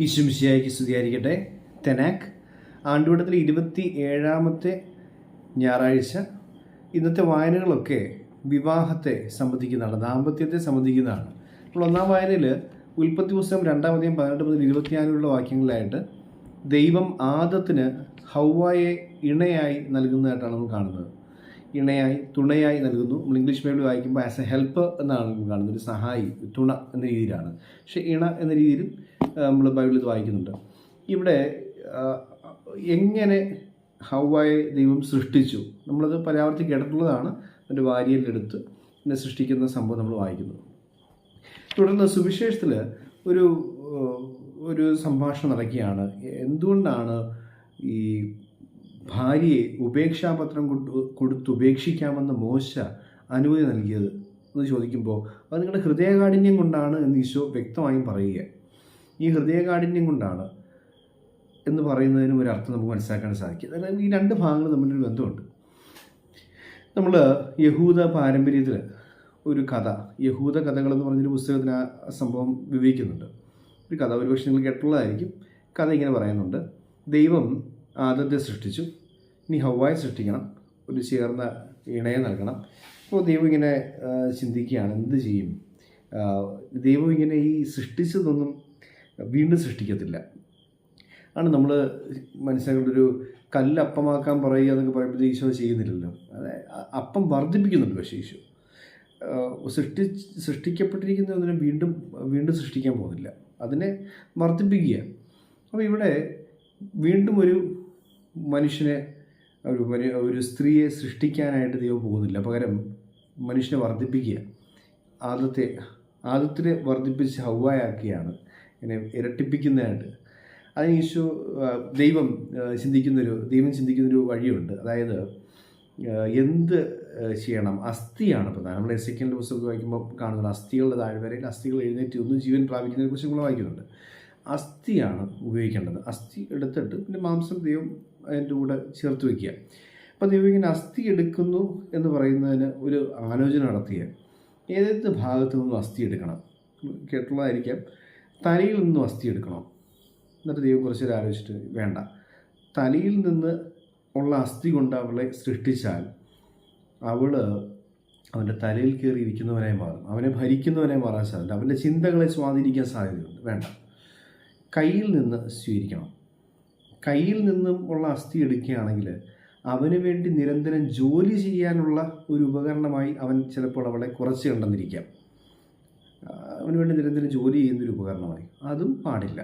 ഈശുമിശിയായിക്ക് സ്തുതിയായിരിക്കട്ടെ. തെനാക്ക് ആണ്ടുവട്ടത്തിലെ ഇരുപത്തി ഏഴാമത്തെ ഞായറാഴ്ച. ഇന്നത്തെ വായനകളൊക്കെ വിവാഹത്തെ സംബന്ധിക്കുന്നതാണ് ദാമ്പത്യത്തെ സംബന്ധിക്കുന്നതാണ്. അപ്പോൾ ഒന്നാം വായനയിൽ ഉൽപ്പത്തി പുസ്തകം രണ്ടാമതേയും പതിനെട്ട് മുതൽ ഇരുപത്തിനാലുള്ള വാക്യങ്ങളിലായിട്ട് ദൈവം ആദത്തിന് ഹൗവായെ ഇണയായി നൽകുന്നതായിട്ടാണ് നമ്മൾ കാണുന്നത്. ഇണയായി തുണയായി നൽകുന്നു. നമ്മൾ ഇംഗ്ലീഷ് ബൈബിൾ വായിക്കുമ്പോൾ ആസ് എ ഹെൽപ്പ് എന്നാണ് കാണുന്നത് ഒരു സഹായി തുണ എന്ന രീതിയിലാണ്. പക്ഷേ ഇണ എന്ന രീതിയിലും നമ്മൾ ബൈബിളിൽ ഇത് വായിക്കുന്നുണ്ട്. ഇവിടെ എങ്ങനെ ഹൗവായെ ദൈവം സൃഷ്ടിച്ചു? നമ്മളത് പരാവർത്തി കേട്ടിട്ടുള്ളതാണ് എന്റെ വാരിയലെടുത്ത് എന്നെ സൃഷ്ടിക്കുന്ന സംഭവം നമ്മൾ വായിക്കുന്നത്. തുടർന്ന് സുവിശേഷത്തിൽ ഒരു ഒരു സംഭാഷണം നടക്കുകയാണ്. എന്തുകൊണ്ടാണ് ഈ ഭാര്യയെ ഉപേക്ഷാപത്രം കൊടു കൊടുത്ത് ഉപേക്ഷിക്കാമെന്ന് മോശ അനുമതി നൽകിയത്? എന്ന് ചോദിക്കുമ്പോൾ അത് നിങ്ങളുടെ ഹൃദയകാഠിന്യം കൊണ്ടാണ് എന്ന് ഈശോ വ്യക്തമായും പറയുക ഈ ഹൃദയകാഠിന്യം കൊണ്ടാണ് എന്ന് പറയുന്നതിനും ഒരു അർത്ഥം നമുക്ക് മനസ്സിലാക്കാൻ സാധിക്കും. അതായത് ഈ രണ്ട് ഭാഗങ്ങൾ തമ്മിലൊരു ബന്ധമുണ്ട്. നമ്മൾ യഹൂദ പാരമ്പര്യത്തിൽ ഒരു കഥ യഹൂദ കഥകളെന്ന് പറഞ്ഞൊരു പുസ്തകത്തിൽ ആ സംഭവം വിവരിക്കുന്നുണ്ട്. ഒരു കഥ ഒരുപക്ഷെ നിങ്ങൾ കേട്ടുള്ളതായിരിക്കും കഥ ഇങ്ങനെ പറയുന്നുണ്ട്. ദൈവം ആദത്തെ സൃഷ്ടിച്ചു. ഇനി ഹവായി സൃഷ്ടിക്കണം. ഒരു ചേർന്ന ഇണയെ നൽകണം. അപ്പോൾ ദൈവം ഇങ്ങനെ ചിന്തിക്കുകയാണ്. എന്ത് ചെയ്യും? ദൈവം ഇങ്ങനെ ഈ സൃഷ്ടിച്ചതൊന്നും വീണ്ടും സൃഷ്ടിക്കത്തില്ല. ആണ് നമ്മൾ മനസ്സിലാക്കേണ്ട ഒരു കല്ല് അപ്പമാക്കാൻ പറയുക എന്നൊക്കെ പറയുമ്പോൾ ഈശോ ചെയ്യുന്നില്ലല്ലോ. അപ്പം വർദ്ധിപ്പിക്കുന്നുണ്ട് പക്ഷേ ഈശോ. സൃഷ്ടി സൃഷ്ടിക്കപ്പെട്ടിരിക്കുന്ന ഒന്നിനെ വീണ്ടും വീണ്ടും സൃഷ്ടിക്കാൻ പോകുന്നില്ല. അതിനെ വർദ്ധിപ്പിക്കുക. അപ്പോൾ ഇവിടെ വീണ്ടും ഒരു മനുഷ്യനെ ഒരു ഒരു സ്ത്രീയെ സൃഷ്ടിക്കാനായിട്ട് ദൈവം പോകുന്നില്ല. പകരം മനുഷ്യനെ വർദ്ധിപ്പിക്കുക. ആദത്തെ ആദത്തിനെ വർദ്ധിപ്പിച്ച് ഹൗവായാക്കിയാണ് ഇങ്ങനെ ഇരട്ടിപ്പിക്കുന്നതായിട്ട്. അതിന് യേശു ദൈവം ചിന്തിക്കുന്നൊരു ദൈവം ചിന്തിക്കുന്നൊരു വഴിയുണ്ട്. അതായത് എന്ത് ചെയ്യണം? അസ്ഥിയാണ് പ്രധാനം. നമ്മൾ എസ് സെക്കൻഡ് പുസ്തകം വായിക്കുമ്പോൾ കാണുന്നത് അസ്ഥികളുടെ താഴ്വരയിൽ അസ്ഥികൾ എഴുന്നേറ്റ് ഒന്നും ജീവൻ പ്രാപിക്കുന്നതിനെ കുറിച്ച് നമ്മൾ വായിക്കുന്നുണ്ട്. അസ്ഥിയാണ് ഉപയോഗിക്കേണ്ടത്. അസ്ഥി എടുത്തിട്ട് പിന്നെ മാംസം ദൈവം അതിന്റെ കൂടെ ചേർത്ത് വയ്ക്കുക അപ്പോൾ ദൈവം ഇങ്ങനെ അസ്ഥി എടുക്കുന്നു എന്ന് പറയുന്നതിന് ഒരു ആലോചന നടത്തിയ ഏതൊക്കെ ഭാഗത്തു നിന്നും അസ്ഥി എടുക്കണം? കേട്ടുള്ളതായിരിക്കാം തലയിൽ നിന്ന് അസ്ഥി എടുക്കണം? എന്നിട്ട് ദൈവം കുറച്ച് നേരം ആലോചിച്ചിട്ട് വേണ്ട. തലയിൽ നിന്ന് ഉള്ള അസ്ഥി കൊണ്ട് അവളെ സൃഷ്ടിച്ചാൽ അവൾ അവന്റെ തലയിൽ കയറി ഇരിക്കുന്നവനായി മാറും. അവനെ ഭരിക്കുന്നവനായി മാറാൻ സാധ്യത അവന്റെ ചിന്തകളെ സ്വാധീനിക്കാൻ സാധ്യതയുണ്ട്. വേണ്ട. കയ്യിൽ നിന്ന് സ്വീകരിക്കണം. കയ്യിൽ നിന്നും ഉള്ള അസ്ഥി എടുക്കുകയാണെങ്കിൽ അവന് വേണ്ടി നിരന്തരം ജോലി ചെയ്യാനുള്ള ഒരു ഉപകരണമായി അവൻ ചിലപ്പോൾ അവളെ കുറച്ച് കണ്ടെന്നിരിക്കാം അവന് വേണ്ടി നിരന്തരം ജോലി ചെയ്യുന്നൊരു ഉപകരണമായി. അതും പാടില്ല.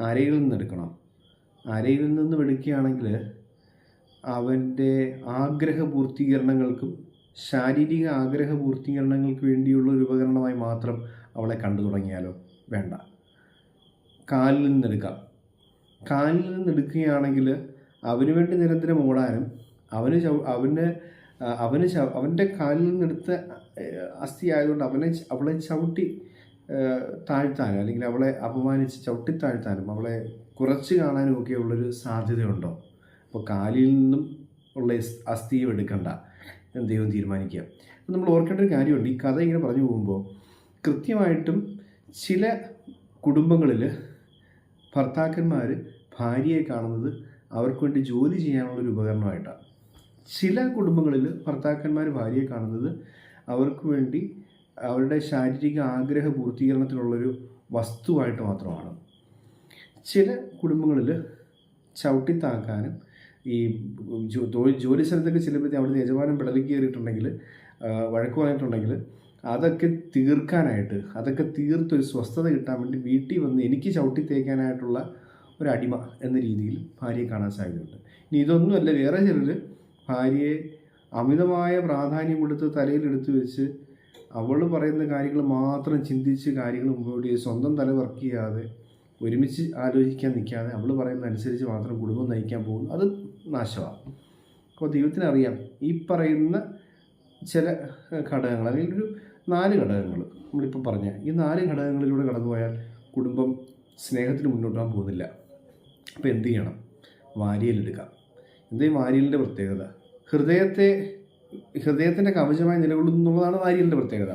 ആരെയിൽ നിന്ന് എടുക്കണം. അരയിൽ നിന്നും എടുക്കുകയാണെങ്കിൽ അവന്റെ ആഗ്രഹ പൂർത്തീകരണങ്ങൾക്കും ശാരീരിക ആഗ്രഹ പൂർത്തീകരണങ്ങൾക്ക് വേണ്ടിയുള്ള ഒരു ഉപകരണമായി മാത്രം അവളെ കണ്ടു തുടങ്ങിയാലോ? വേണ്ട. കാലിൽ നിന്നെടുക്കാം കാലിൽ നിന്നെടുക്കുകയാണെങ്കിൽ അവന് വേണ്ടി നിരന്തരം ഓടാനും അവന് അവന് അവന് അവന്റെ കാലിൽ നിന്നെടുത്ത അസ്ഥി ആയതുകൊണ്ട് അവനെ അവളെ ചവിട്ടി താഴ്ത്താനും അല്ലെങ്കിൽ അവളെ അപമാനിച്ച് ചവിട്ടി താഴ്ത്താനും അവളെ കുറച്ച് കാണാനും ഒക്കെ ഉള്ളൊരു സാധ്യതയുണ്ടോ? അപ്പോൾ കാലിൽ നിന്നും ഉള്ള അസ്ഥിയും എടുക്കണ്ട. എന്ന് ദൈവം തീരുമാനിക്കുക. നമ്മൾ ഓർക്കേണ്ട ഒരു കാര്യമുണ്ട്. ഈ കഥ ഇങ്ങനെ പറഞ്ഞു പോകുമ്പോൾ കൃത്യമായിട്ടും ചില കുടുംബങ്ങളിൽ ഭർത്താക്കന്മാർ ഭാര്യയെ കാണുന്നത് അവർക്ക് വേണ്ടി ജോലി ചെയ്യാനുള്ളൊരു ഉപകരണമായിട്ടാണ്. ചില കുടുംബങ്ങളിൽ ഭർത്താക്കന്മാർ ഭാര്യയെ കാണുന്നത് അവർക്ക് വേണ്ടി അവരുടെ ശാരീരിക ആഗ്രഹ പൂർത്തീകരണത്തിനുള്ളൊരു വസ്തുവായിട്ട് മാത്രമാണ്. ചില കുടുംബങ്ങളിൽ ചവിട്ടിത്താക്കാനും ഈ ജോലി ജോലി സ്ഥലത്തൊക്കെ ചിലപ്പോൾ അവിടുന്ന് യജമാനം പിടലി കയറിയിട്ടുണ്ടെങ്കിൽ വഴക്ക് പറഞ്ഞിട്ടുണ്ടെങ്കിൽ അതൊക്കെ തീർക്കാനായിട്ട് അതൊക്കെ തീർത്തൊരു സ്വസ്ഥത കിട്ടാൻ വേണ്ടി വീട്ടിൽ വന്ന് എനിക്ക് ചവിട്ടി തേക്കാനായിട്ടുള്ള ഒരു അടിമ എന്ന രീതിയിൽ ഭാര്യയെ കാണാൻ സാധ്യതയുണ്ട്. ഇനി ഇതൊന്നുമല്ല വേറെ ചിലർ ഭാര്യയെ അമിതമായ പ്രാധാന്യം കൊടുത്ത് തലയിലെടുത്ത് വെച്ച് അവൾ പറയുന്ന കാര്യങ്ങൾ മാത്രം ചിന്തിച്ച് കാര്യങ്ങൾ മുമ്പോട്ട് ചെയ്ത് സ്വന്തം തല വർക്ക് ചെയ്യാതെ ഒരുമിച്ച് ആലോചിക്കാൻ നിൽക്കാതെ അവൾ പറയുന്ന അനുസരിച്ച് മാത്രം കുടുംബം നയിക്കാൻ പോകുന്നു. അത് നാശമാണ്. അപ്പോൾ ദൈവത്തിനറിയാം ഈ പറയുന്ന ചില ഘടകങ്ങൾ അല്ലെങ്കിൽ ഒരു നാല് ഘടകങ്ങൾ നമ്മളിപ്പോൾ പറഞ്ഞ ഈ നാല് ഘടകങ്ങളിലൂടെ കടന്നുപോയാൽ കുടുംബം സ്നേഹത്തിന് മുന്നോട്ട് പോകാൻ പോകുന്നില്ല. അപ്പോൾ എന്ത് ചെയ്യണം? വാരിയലെടുക്കാം എന്തേ വാരിയലിന്റെ പ്രത്യേകത. ഹൃദയത്തെ ഹൃദയത്തിന്റെ കവചമായി നിലകൊള്ളുന്നു എന്നുള്ളതാണ് വാരിയലിന്റെ പ്രത്യേകത.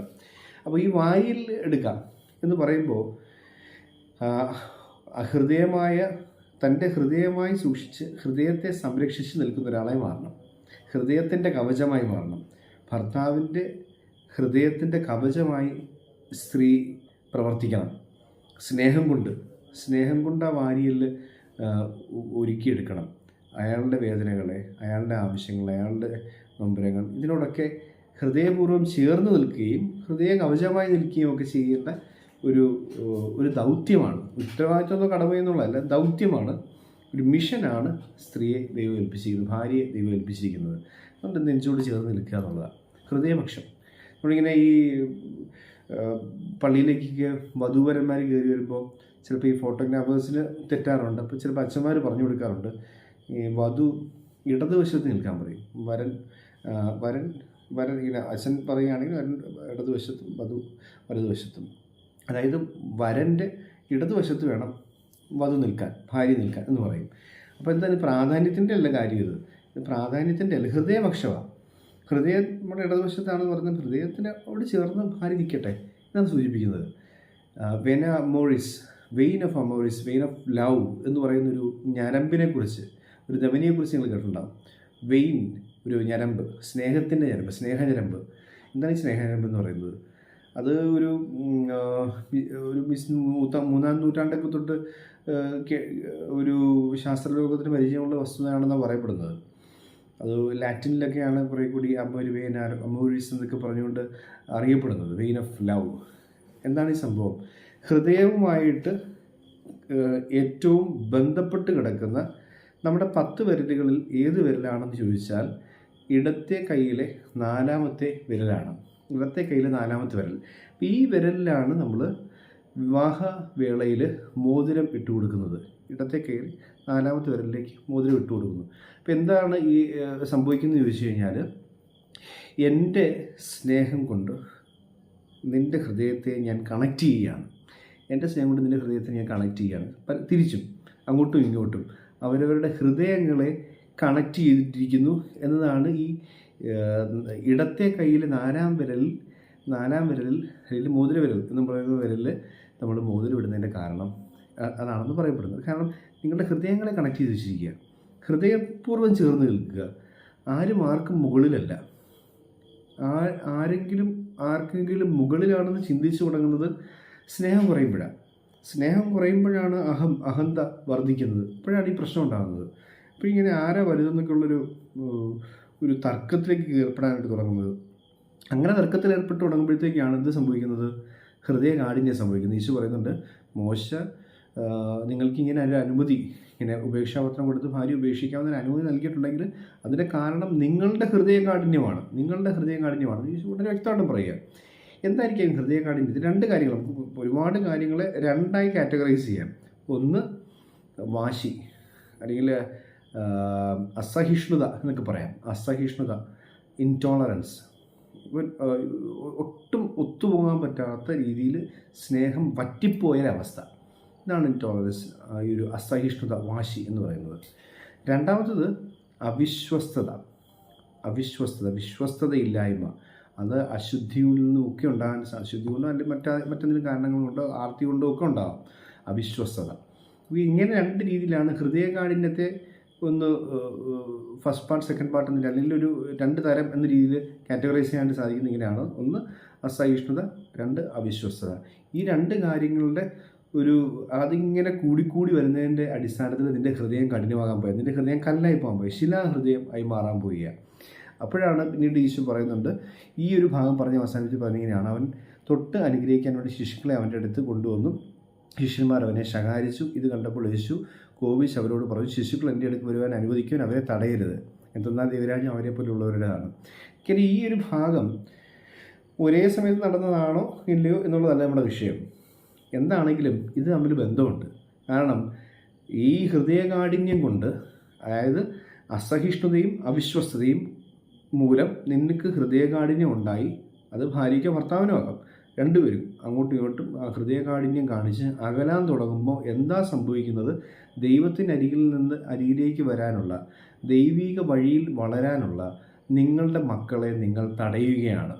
അപ്പോൾ ഈ വാരിയൽ എടുക്കാം എന്ന് പറയുമ്പോൾ ഹൃദയമായ തന്റെ ഹൃദയമായി സൂക്ഷിച്ച് ഹൃദയത്തെ സംരക്ഷിച്ച് നിൽക്കുന്ന ഒരാളായി മാറണം. ഹൃദയത്തിന്റെ കവചമായി മാറണം. ഭർത്താവിന്റെ ഹൃദയത്തിന്റെ കവചമായി സ്ത്രീ പ്രവർത്തിക്കണം. സ്നേഹം കൊണ്ട്. സ്നേഹം കൊണ്ട് ആ വാരിയിൽ ഒരുക്കിയെടുക്കണം. അയാളുടെ വേദനകളെ അയാളുടെ ആവശ്യങ്ങൾ അയാളുടെ നൊമ്പരങ്ങൾ ഇതിനോടൊക്കെ ഹൃദയപൂർവം ചേർന്ന് നിൽക്കുകയും ഹൃദയ കവചമായി നിൽക്കുകയും ഒക്കെ ചെയ്യേണ്ട ഒരു ഒരു ദൗത്യമാണ്. ഉത്തരവാദിത്വമോ കടമയെന്നുള്ളതല്ല ദൗത്യമാണ്. ഒരു മിഷനാണ് സ്ത്രീയെ ദൈവം ഏൽപ്പിച്ചിരിക്കുന്നത് ഭാര്യയെ ദൈവം ഏൽപ്പിച്ചിരിക്കുന്നത്. അതുകൊണ്ട് നെഞ്ചോട് ചേർന്ന് നിൽക്കുക എന്നുള്ളതാണ്. ഹൃദയപക്ഷം. നമ്മളിങ്ങനെ ഈ പള്ളിയിലേക്ക് വധൂവരന്മാർ കയറി വരുമ്പോൾ ചിലപ്പോൾ ഈ ഫോട്ടോഗ്രാഫേഴ്സിന് തെറ്റാറുണ്ട്. അപ്പോൾ ചിലപ്പോൾ അച്ഛന്മാർ പറഞ്ഞു കൊടുക്കാറുണ്ട് വധു ഇടതുവശത്ത് നിൽക്കാൻ പറയും. വരൻ വരൻ വരൻ ഇങ്ങനെ അച്ഛൻ പറയുകയാണെങ്കിൽ വരൻ ഇടതുവശത്തും വധു വലതുവശത്തും അതായത് വരന്റെ ഇടതുവശത്ത് വേണം വധു നിൽക്കാൻ ഭാര്യ നിൽക്കാൻ എന്ന് പറയും. അപ്പോൾ എന്താണ്? പ്രാധാന്യത്തിന്റെ അല്ല കാര്യം ഇത്. ഇത് പ്രാധാന്യത്തിന്റെ അല്ല ഹൃദയപക്ഷമാണ് ഹൃദയം നമ്മുടെ ഇടതുവശത്താണെന്ന് പറഞ്ഞാൽ ഹൃദയത്തിന് അവിടെ ചേർന്ന് ഭാര്യ നിൽക്കട്ടെ എന്നാണ് സൂചിപ്പിക്കുന്നത്. വെന മോറിസ് വെയിൻ ഓഫ് അമോറിസ് വെയിൻ ഓഫ് ലവ് എന്ന് പറയുന്നൊരു ഞരമ്പിനെക്കുറിച്ച് ഞരമ്പിനെ കുറിച്ച് ഒരു ധമനിയെക്കുറിച്ച് നിങ്ങൾ കേട്ടിട്ടുണ്ടാവും. വെയിൻ ഒരു ഞരമ്പ് സ്നേഹത്തിന്റെ ഞരമ്പ് സ്നേഹഞരമ്പ് എന്താണ് ഈ സ്നേഹഞരമ്പ് എന്ന് പറയുന്നത്? അത് ഒരു ഒരു മിസ് മൂത്ത മൂന്നാം നൂറ്റാണ്ടൊക്കെ തൊട്ട് ഒരു ശാസ്ത്രലോകത്തിന് പരിചയമുള്ള വസ്തുതയാണെന്നാണ് പറയപ്പെടുന്നത്. അത് ലാറ്റിനിലൊക്കെയാണ് കുറേ കൂടി അമോരി വെയിൻ അമോരീസ് എന്നൊക്കെ പറഞ്ഞുകൊണ്ട് അറിയപ്പെടുന്നത്. Vein of love. എന്താണ് ഈ സംഭവം? ഹൃദയവുമായിട്ട് ഏറ്റവും ബന്ധപ്പെട്ട് കിടക്കുന്ന നമ്മുടെ പത്ത് വിരലുകളിൽ ഏത് വിരലാണെന്ന് ചോദിച്ചാൽ ഇടത്തെ കൈയിലെ നാലാമത്തെ വിരലാണ്. ഇടത്തെ കൈയിലെ നാലാമത്തെ വിരൽ. ഈ വിരലിലാണ് നമ്മൾ വിവാഹ വേളയിൽ മോതിരം ഇട്ട് കൊടുക്കുന്നത്. ഇടത്തെ കൈയിൽ നാലാമത്തെ വിരലിലേക്ക് മോതിരം ഇട്ട് കൊടുക്കുന്നു. അപ്പോൾ എന്താണ് ഈ സംഭവിക്കുന്നത് ചോദിച്ചു കഴിഞ്ഞാൽ എന്റെ സ്നേഹം കൊണ്ട് നിന്റെ ഹൃദയത്തെ ഞാൻ കണക്റ്റ് ചെയ്യുകയാണ്. എന്റെ സ്നേഹം കൊണ്ട് നിന്റെ ഹൃദയത്തെ ഞാൻ കണക്റ്റ് ചെയ്യുകയാണ്. തിരിച്ചും അങ്ങോട്ടും ഇങ്ങോട്ടും. അവരവരുടെ ഹൃദയങ്ങളെ കണക്ട് ചെയ്തിട്ടിരിക്കുന്നു എന്നതാണ് ഈ ഇടത്തെ കയ്യിൽ നാലാം വിരലിൽ നാലാം വിരലിൽ അല്ലെങ്കിൽ മോതിര വിരൽ എന്ന് പറയുന്ന വിരലിൽ നമ്മൾ മോതിര ഇടുന്നതിന്റെ കാരണം അതാണെന്ന് പറയപ്പെടുന്നത്. കാരണം നിങ്ങളുടെ ഹൃദയങ്ങളെ കണക്ട് ചെയ്ത് വെച്ചിരിക്കുക. ഹൃദയപൂർവം ചേർന്ന് നിൽക്കുക. ആരും ആർക്കും മുകളിലല്ല. ആരെങ്കിലും ആർക്കെങ്കിലും മുകളിലാണെന്ന് ചിന്തിച്ചു തുടങ്ങുന്നത് സ്നേഹം കുറയുമ്പോഴാണ്. സ്നേഹം കുറയുമ്പോഴാണ് അഹം അഹന്ത വർദ്ധിക്കുന്നത്. അപ്പോഴാണ് ഈ പ്രശ്നം ഉണ്ടാകുന്നത്. അപ്പോൾ ഇങ്ങനെ ആരാ വലുതെന്നൊക്കെ ഉള്ളൊരു ഏഹ്, ഒരു തർക്കത്തിലേക്ക് ഏർപ്പെടാനായിട്ട് തുടങ്ങുന്നത്. അങ്ങനെ തർക്കത്തിൽ ഏർപ്പെട്ട് തുടങ്ങുമ്പോഴത്തേക്കാണ് എന്ത് സംഭവിക്കുന്നത്? ഹൃദയ കാഠിന്യം സംഭവിക്കുന്നത്. ഈശോ പറയുന്നുണ്ട് മോശ നിങ്ങൾക്കിങ്ങനെ ഒരു അനുമതി ഇങ്ങനെ ഉപേക്ഷാപത്രം കൊടുത്ത് ഭാര്യ ഉപേക്ഷിക്കാവുന്ന ഒരു അനുമതി നൽകിയിട്ടുണ്ടെങ്കിൽ അതിന്റെ കാരണം നിങ്ങളുടെ ഹൃദയ കാഠിന്യമാണ്. നിങ്ങളുടെ ഹൃദയ കാഠിന്യമാണ്. ഈശോ വളരെ വ്യക്തമായിട്ടും പറയുക എന്തായിരിക്കും ഹൃദയ കാഠിന്യം? ഇത് രണ്ട് കാര്യങ്ങൾ നമുക്ക് ഒരുപാട് കാര്യങ്ങളെ രണ്ടായി കാറ്റഗറൈസ് ചെയ്യാം. ഒന്ന് വാശി അല്ലെങ്കിൽ അസഹിഷ്ണുത എന്നൊക്കെ പറയാം. അസഹിഷ്ണുത ഇൻടോളറൻസ് ഒട്ടും ഒത്തുപോകാൻ പറ്റാത്ത രീതിയിൽ സ്നേഹം വറ്റിപ്പോയൊരവസ്ഥ ഇതാണ് ഇൻടോളറൻസ് ഈ ഒരു അസഹിഷ്ണുത വാശി എന്ന് പറയുന്നത്. രണ്ടാമത്തത് അവിശ്വസ്തത. അവിശ്വസ്തത വിശ്വസ്തതയില്ലായ്മ. അത് അശുദ്ധിയിൽ നിന്നും ഒക്കെ ഉണ്ടാകാൻ അശുദ്ധി കൊണ്ടോ അല്ലെങ്കിൽ മറ്റേ മറ്റെന്തെങ്കിലും കാരണങ്ങൾ കൊണ്ടോ ആർത്തി കൊണ്ടോ ഒക്കെ ഉണ്ടാകാം അവിശ്വസ്തത. ഇങ്ങനെ രണ്ട് രീതിയിലാണ് ഹൃദയകാഠിന്യത്തെ ഒന്ന് ഫസ്റ്റ് പാർട്ട് സെക്കൻഡ് പാർട്ട് എന്നില്ല അല്ലെങ്കിൽ ഒരു രണ്ട് തരം എന്ന രീതിയിൽ കാറ്റഗറൈസ് ചെയ്യാനായിട്ട് സാധിക്കുന്ന ഇങ്ങനെയാണ്. ഒന്ന് അസഹിഷ്ണുത രണ്ട് അവിശ്വസ്തത. ഈ രണ്ട് കാര്യങ്ങളുടെ ഒരു അതിങ്ങനെ കൂടിക്കൂടി വരുന്നതിന്റെ അടിസ്ഥാനത്തിൽ നിന്റെ ഹൃദയം കഠിനമാകാൻ പോയി. നിന്റെ ഹൃദയം കല്ലായി പോകാൻ പോയി. ശിലാഹൃദയം ആയി മാറാൻ പോവുക അപ്പോഴാണ് പിന്നീട് ഈശോ പറയുന്നുണ്ട് ഈ ഒരു ഭാഗം പറഞ്ഞ് അവസാനിച്ച് പറഞ്ഞിങ്ങനെയാണ് അവൻ തൊട്ട് അനുഗ്രഹിക്കാൻ വേണ്ടി ശിശുക്കളെ അവന്റെ അടുത്ത് കൊണ്ടുവന്നു. ശിഷ്യന്മാർ അവനെ ശകാരിച്ചു. ഇത് കണ്ടപ്പോൾ യേശു കോപിച്ച് അവരോട് പറഞ്ഞു ശിശുക്കൾ എന്റെ അടുത്ത് വരുവാൻ അനുവദിക്കുവാൻ അവരെ തടയരുത്. എന്തെന്നാൽ ദൈവരാജ്യം അവരെ പോലുള്ളവരുടേതാണ് ഇങ്ങനെ ഈ ഒരു ഭാഗം ഒരേ സമയത്ത് നടന്നതാണോ ഇല്ലയോ എന്നുള്ളതല്ല നമ്മുടെ വിഷയം. എന്താണെങ്കിലും ഇത് തമ്മിൽ ബന്ധമുണ്ട്. കാരണം ഈ ഹൃദയകാഠിന്യം കൊണ്ട് അതായത് അസഹിഷ്ണുതയും അവിശ്വസ്തതയും മൂലം നിനക്ക് ഹൃദയകാഠിന്യം ഉണ്ടായി. അത് ഭാര്യയ്ക്കോ ഭർത്താവിനോ ആകാം. രണ്ടുപേരും അങ്ങോട്ടും ഇങ്ങോട്ടും ആ ഹൃദയകാഠിന്യം കാണിച്ച് അകലാൻ തുടങ്ങുമ്പോൾ എന്താ സംഭവിക്കുന്നത്? ദൈവത്തിന്റെ അരികിൽ നിന്ന് അരിയിലേക്ക് വരാനുള്ള ദൈവിക വഴിയിൽ വളരാനുള്ള നിങ്ങളുടെ മക്കളെ നിങ്ങൾ തടയുകയാണ്.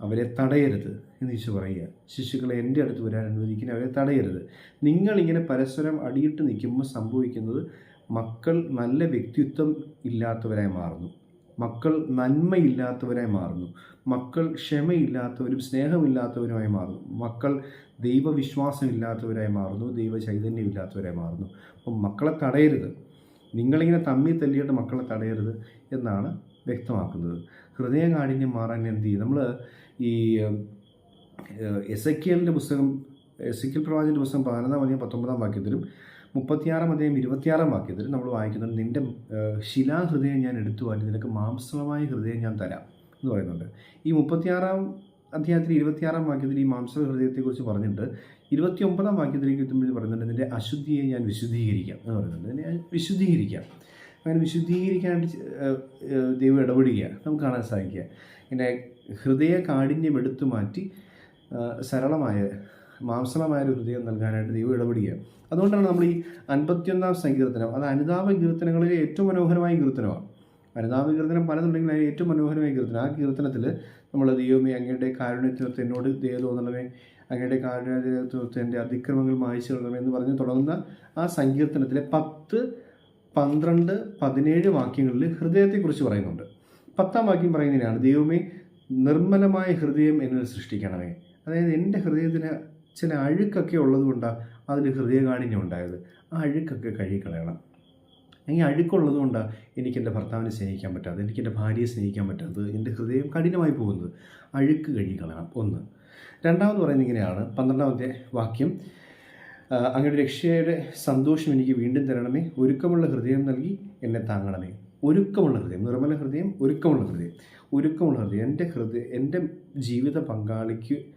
അവരെ തടയരുത് എന്ന് ഈശോ പറയുക. ശിശുക്കളെ എന്റെ അടുത്ത് വരാൻ അനുവദിക്കുന്ന അവരെ തടയരുത്. നിങ്ങളിങ്ങനെ പരസ്പരം അടിയിട്ട് നിൽക്കുമ്പോൾ സംഭവിക്കുന്നത് മക്കൾ നല്ല വ്യക്തിത്വം ഇല്ലാത്തവരായി മാറുന്നു. മക്കൾ നന്മയില്ലാത്തവരായി മാറുന്നു. മക്കൾ ക്ഷമയില്ലാത്തവരും സ്നേഹമില്ലാത്തവരുമായി മാറുന്നു. മക്കൾ ദൈവവിശ്വാസമില്ലാത്തവരായി മാറുന്നു. ദൈവ ചൈതന്യമില്ലാത്തവരായി മാറുന്നു. അപ്പം മക്കളെ തടയരുത്. നിങ്ങളിങ്ങനെ തമ്മി തല്ലിയിട്ട് മക്കളെ തടയരുത് എന്നാണ് വ്യക്തമാക്കുന്നത്. ഹൃദയകാഠിന്യം മാറാൻ എന്ത് ചെയ്യും? നമ്മൾ ഈ എസ് എ കെലിന്റെ പുസ്തകം എസ് പ്രവാചിന്റെ പുസ്തകം പതിനൊന്നാം അധികം പത്തൊമ്പതാം വാക്യത്തിലും മുപ്പത്തിയാറാം അധികം ഇരുപത്തിയാറാം വാക്യത്തിലും നമ്മൾ വായിക്കുന്നത് നിന്റെ ശിലാഹൃദയം ഞാൻ എടുത്തു മാറ്റി നിനക്ക് മാംസളമായ ഹൃദയം ഞാൻ തരാം എന്ന് പറയുന്നുണ്ട്. ഈ മുപ്പത്തിയാറാം അധ്യായത്തിൽ ഇരുപത്തിയാറാം വാക്യത്തിൽ ഈ മാംസ ഹൃദയത്തെക്കുറിച്ച് പറഞ്ഞിട്ട് ഇരുപത്തി ഒമ്പതാം വാക്യത്തിലേക്ക് എത്തുമ്പോൾ പറയുന്നുണ്ട് നിന്റെ അശുദ്ധിയെ ഞാൻ വിശുദ്ധീകരിക്കാം എന്ന് പറയുന്നുണ്ട്. ഞാൻ വിശുദ്ധീകരിക്കാം. അങ്ങനെ വിശുദ്ധീകരിക്കാനായിട്ട് ദൈവം ഇടപെടുക നമുക്ക് കാണാൻ സാധിക്കുക. എന്റെ ഹൃദയ കാഠിന്യം എടുത്തു മാറ്റി സരളമായ മാംസളമായ ഒരു ഹൃദയം നൽകാനായിട്ട് ദൈവം ഇടപെടുക അതുകൊണ്ടാണ് നമ്മൾ ഈ അൻപത്തിയൊന്നാം സങ്കീർത്തനം അത് അനുതാപ കീർത്തനങ്ങളിലെ ഏറ്റവും മനോഹരമായ കീർത്തനമാണ്. അനുതാപ കീർത്തനം പലതുണ്ടെങ്കിൽ അതിൽ ഏറ്റവും മനോഹരമായ കീർത്തനം. ആ കീർത്തനത്തിൽ നമ്മൾ ദൈവമേ അങ്ങയുടെ കാരുണ്യത്തിനൊത്ത് എന്നോട് ദയ തോന്നണമേ അങ്ങയുടെ കാരുണ്യത്തിനൊത്ത് എന്റെ അതിക്രമങ്ങൾ മായിച്ചു കൊള്ളണമേ എന്ന് പറഞ്ഞ് തുടങ്ങുന്ന ആ സങ്കീർത്തനത്തിലെ പത്ത് പന്ത്രണ്ട് പതിനേഴ് വാക്യങ്ങളിൽ ഹൃദയത്തെക്കുറിച്ച് പറയുന്നുണ്ട്. പത്താം വാക്യം പറയുന്നതിനാണ് ദൈവമേ നിർമ്മലമായ ഹൃദയം എന്നിൽ സൃഷ്ടിക്കണമേ. അതായത് എന്റെ ഹൃദയത്തിന് ചില അഴുക്കൊക്കെ ഉള്ളതുകൊണ്ടാണ് അതിൽ ഹൃദയകാഠിന്യം ഉണ്ടായത്. ആ അഴുക്കൊക്കെ കഴുകിക്കളയണം. അല്ലെങ്കിൽ അഴുക്കുള്ളത് കൊണ്ടാണ് എനിക്ക് എന്റെ ഭർത്താവിനെ സ്നേഹിക്കാൻ പറ്റാത്തത് എനിക്ക് എന്റെ ഭാര്യയെ സ്നേഹിക്കാൻ പറ്റാത്തത് എന്റെ ഹൃദയം കഠിനമായി പോകുന്നത്. അഴുക്ക് കഴുകിക്കളയണം. ഒന്ന്. രണ്ടാമത് പറയുന്നത് ഇങ്ങനെയാണ്. പന്ത്രണ്ടാമത്തെ വാക്യം. അങ്ങയുടെ രക്ഷയുടെ സന്തോഷം എനിക്ക് വീണ്ടും തരണമേ. ഒരുക്കമുള്ള ഹൃദയം നൽകി എന്നെ താങ്ങണമേ. ഒരുക്കമുള്ള ഹൃദയം നിർമ്മല ഹൃദയം ഒരുക്കമുള്ള ഹൃദയം. ഒരുക്കമുള്ള ഹൃദയം. എന്റെ ഹൃദയം എന്റെ ജീവിത പങ്കാളിക്ക്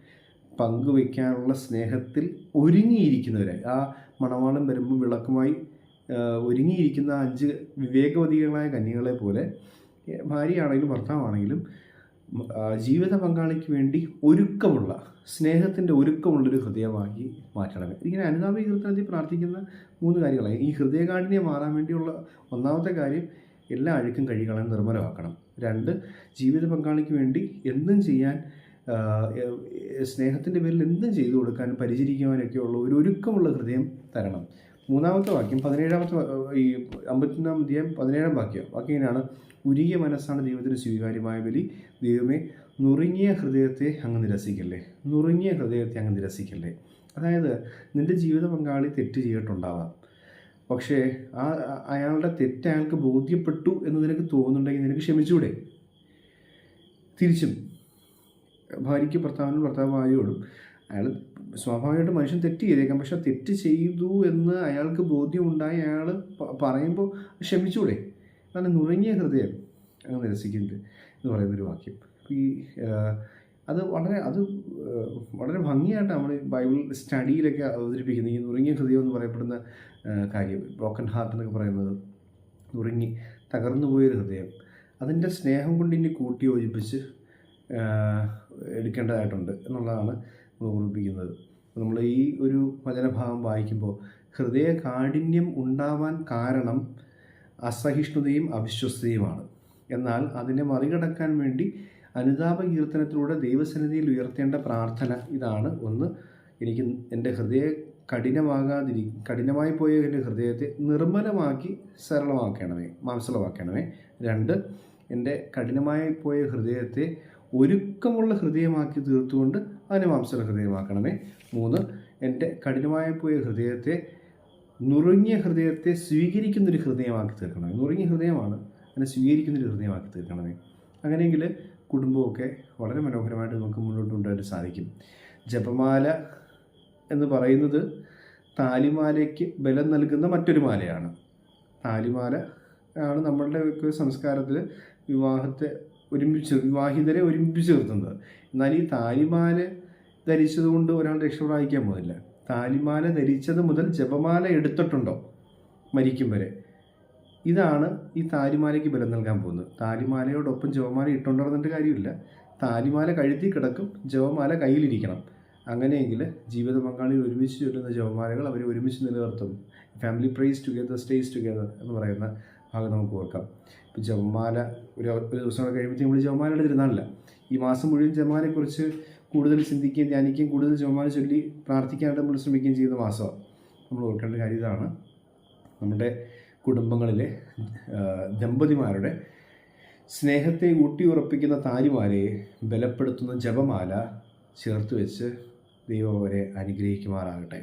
പങ്കുവയ്ക്കാനുള്ള സ്നേഹത്തിൽ ഒരുങ്ങിയിരിക്കുന്നവരെ ആ മണവാളം വരുമ്പോൾ വിളക്കുമായി ഒരുങ്ങിയിരിക്കുന്ന അഞ്ച് വിവേകവതികളായ കന്യകളെ പോലെ ഭാര്യയാണെങ്കിലും ഭർത്താവാണെങ്കിലും ജീവിത പങ്കാളിക്ക് വേണ്ടി ഒരുക്കമുള്ള സ്നേഹത്തിന്റെ ഒരുക്കമുള്ളൊരു ഹൃദയമാക്കി മാറ്റണമേ. ഇങ്ങനെ അനുതാപ കീർത്തനത്തിൽ പ്രാർത്ഥിക്കുന്ന മൂന്ന് കാര്യങ്ങളായി ഈ ഹൃദയകാഠിന്യം മാറാൻ വേണ്ടിയുള്ള ഒന്നാമത്തെ കാര്യം എല്ലാ അഴുക്കും കഴുകികളാൻ നിർമ്മലമാക്കണം. രണ്ട് ജീവിത പങ്കാളിക്ക് വേണ്ടി എന്തും ചെയ്യാൻ സ്നേഹത്തിന്റെ പേരിൽ എന്തും ചെയ്തു കൊടുക്കാനും പരിചരിക്കുവാനൊക്കെയുള്ള ഒരു ഒരുക്കമുള്ള ഹൃദയം തരണം. മൂന്നാമത്തെ വാക്യം പതിനേഴാമത്തെ ഈ അമ്പത്തിനാം അധ്യായം പതിനേഴാം വാക്യം. വാക്യം ഇങ്ങനെയാണ്. ഉരുകിയ മനസ്സാണ് ദൈവത്തിന് സ്വീകാര്യമായ ബലി. ദൈവമേ നുറുങ്ങിയ ഹൃദയത്തെ അങ്ങ് നിരസിക്കല്ലേ നുറുങ്ങിയ ഹൃദയത്തെ അങ്ങ് നിരസിക്കല്ലേ അതായത് നിന്റെ ജീവിത പങ്കാളി തെറ്റ് ചെയ്തിട്ടുണ്ടാവാം. പക്ഷേ ആ- അയാളുടെ തെറ്റ് അയാൾക്ക് ബോധ്യപ്പെട്ടു എന്ന് നിനക്ക് തോന്നുന്നുണ്ടെങ്കിൽ നിനക്ക് ക്ഷമിച്ചൂടെ? തിരിച്ചും ഭാര്യയ്ക്ക് ഭർത്താവിനും ഭർത്താവ് ഭാര്യയോടും അയാൾ സ്വാഭാവികമായിട്ടും മനുഷ്യൻ തെറ്റ് ചെയ്തേക്കാം. പക്ഷെ തെറ്റ് ചെയ്തു എന്ന് അയാൾക്ക് ബോധ്യമുണ്ടായി. അയാൾ പറയുമ്പോൾ ക്ഷമിച്ചൂടെ. അതാണ് നുറങ്ങിയ ഹൃദയം അങ്ങ് നിരസിക്കുന്നത് എന്ന് പറയുന്നൊരു വാക്യം. അപ്പോൾ ഈ അത് വളരെ അത് വളരെ ഭംഗിയായിട്ട് നമ്മൾ ബൈബിൾ സ്റ്റഡിയിലൊക്കെ അവതരിപ്പിക്കുന്നത്. ഈ നുറുങ്ങിയ ഹൃദയം എന്ന് പറയപ്പെടുന്ന കാര്യം ബ്രോക്കൺ ഹാർട്ട് എന്നൊക്കെ പറയുന്നത്. നുറുങ്ങി തകർന്നു പോയൊരു ഹൃദയം. അതിന്റെ സ്നേഹം കൊണ്ട് ഇനി കൂട്ടി യോജിപ്പിച്ച് എടുക്കേണ്ടതായിട്ടുണ്ട് എന്നുള്ളതാണ് നമ്മൾ ഓർമ്മിപ്പിക്കുന്നത്. നമ്മൾ ഈ ഒരു വചനഭാഗം വായിക്കുമ്പോൾ ഹൃദയ കാഠിന്യം ഉണ്ടാവാൻ കാരണം അസഹിഷ്ണുതയും അവിശ്വസ്തയുമാണ് എന്നാൽ അതിനെ മറികടക്കാൻ വേണ്ടി അനുതാപ കീർത്തനത്തിലൂടെ ദൈവസന്നിധിയിൽ ഉയർത്തേണ്ട പ്രാർത്ഥന ഇതാണ്. ഒന്ന് എനിക്ക് എന്റെ ഹൃദയ കഠിനമാകാതിരി കഠിനമായി പോയ എന്റെ ഹൃദയത്തെ നിർമ്മലമാക്കി സരളമാക്കണമേ മാംസളമാക്കണമേ. രണ്ട് എന്റെ കഠിനമായി പോയ ഹൃദയത്തെ ഒരുക്കമുള്ള ഹൃദയമാക്കി തീർത്തുകൊണ്ട് അതിനെ മാംസള ഹൃദയമാക്കണമേ. മൂന്ന് എന്റെ കഠിനമായ പോയ ഹൃദയത്തെ നുറുങ്ങിയ ഹൃദയത്തെ സ്വീകരിക്കുന്നൊരു ഹൃദയമാക്കി തീർക്കണമേ. നുറുങ്ങിയ ഹൃദയമാണ്. അതിനെ സ്വീകരിക്കുന്നൊരു ഹൃദയമാക്കി തീർക്കണമേ. അങ്ങനെയെങ്കിൽ കുടുംബമൊക്കെ വളരെ മനോഹരമായിട്ട് നമുക്ക് മുന്നോട്ട് കൊണ്ടുവരാൻ സാധിക്കും. ജപമാല എന്ന് പറയുന്നത് താലിമാലയ്ക്ക് ബലം നൽകുന്ന മറ്റൊരു മാലയാണ്. താലിമാല ആണ് നമ്മളുടെ ഒക്കെ സംസ്കാരത്തിൽ വിവാഹത്തെ ഒരുമിച്ച് വിവാഹിതരെ ഒരുമിപ്പിച്ച് നിർത്തുന്നത് എന്നാൽ ഈ താലിമാല ധരിച്ചത് കൊണ്ട് ഒരാൾ രക്ഷപ്രാപിക്കാൻ പോകുന്നില്ല. താലിമാല ധരിച്ചത് മുതൽ ജപമാല എടുത്തിട്ടുണ്ടോ മരിക്കും വരെ? ഇതാണ് ഈ താലിമാലയ്ക്ക് ബലം നൽകാൻ പോകുന്നത്. താലിമാലയോടൊപ്പം ജപമാല ഇട്ടുണ്ടെന്നിട്ട് കാര്യമില്ല. താലിമാല കഴുത്തി കിടക്കും ജപമാല കയ്യിലിരിക്കണം. അങ്ങനെയെങ്കിൽ ജീവിത പങ്കാളികൾ ഒരുമിച്ച് ചൊല്ലുന്ന ജപമാലകൾ അവർ ഒരുമിച്ച് നിലനിർത്തും. Family prays together stays together എന്ന് പറയുന്ന ഭാഗം നമുക്ക് ഓർക്കാം. ഇപ്പോൾ ജപമാല ഒരു ഒരു ദിവസം കൂടെ കഴിയുമ്പോഴത്തേക്കും നമ്മൾ ജപമാലയുടെ എടുത്തിരുന്നാലില്ല ഈ മാസം മുഴുവൻ ജപമാലയെക്കുറിച്ച് കൂടുതൽ ചിന്തിക്കുകയും ധ്യാനിക്കുകയും കൂടുതൽ ജപമാല ചൊല്ലി പ്രാർത്ഥിക്കാനായിട്ട് നമ്മൾ ശ്രമിക്കുകയും ചെയ്യുന്ന മാസമാണ്. നമ്മൾ ഓർക്കേണ്ട കാര്യം ഇതാണ്. നമ്മുടെ കുടുംബങ്ങളിലെ ദമ്പതിമാരുടെ സ്നേഹത്തെ ഊട്ടിയുറപ്പിക്കുന്ന താലിമാലയെ ബലപ്പെടുത്തുന്ന ജപമാല ചേർത്ത് വെച്ച് ദൈവം അവരെ അനുഗ്രഹിക്കുമാറാകട്ടെ.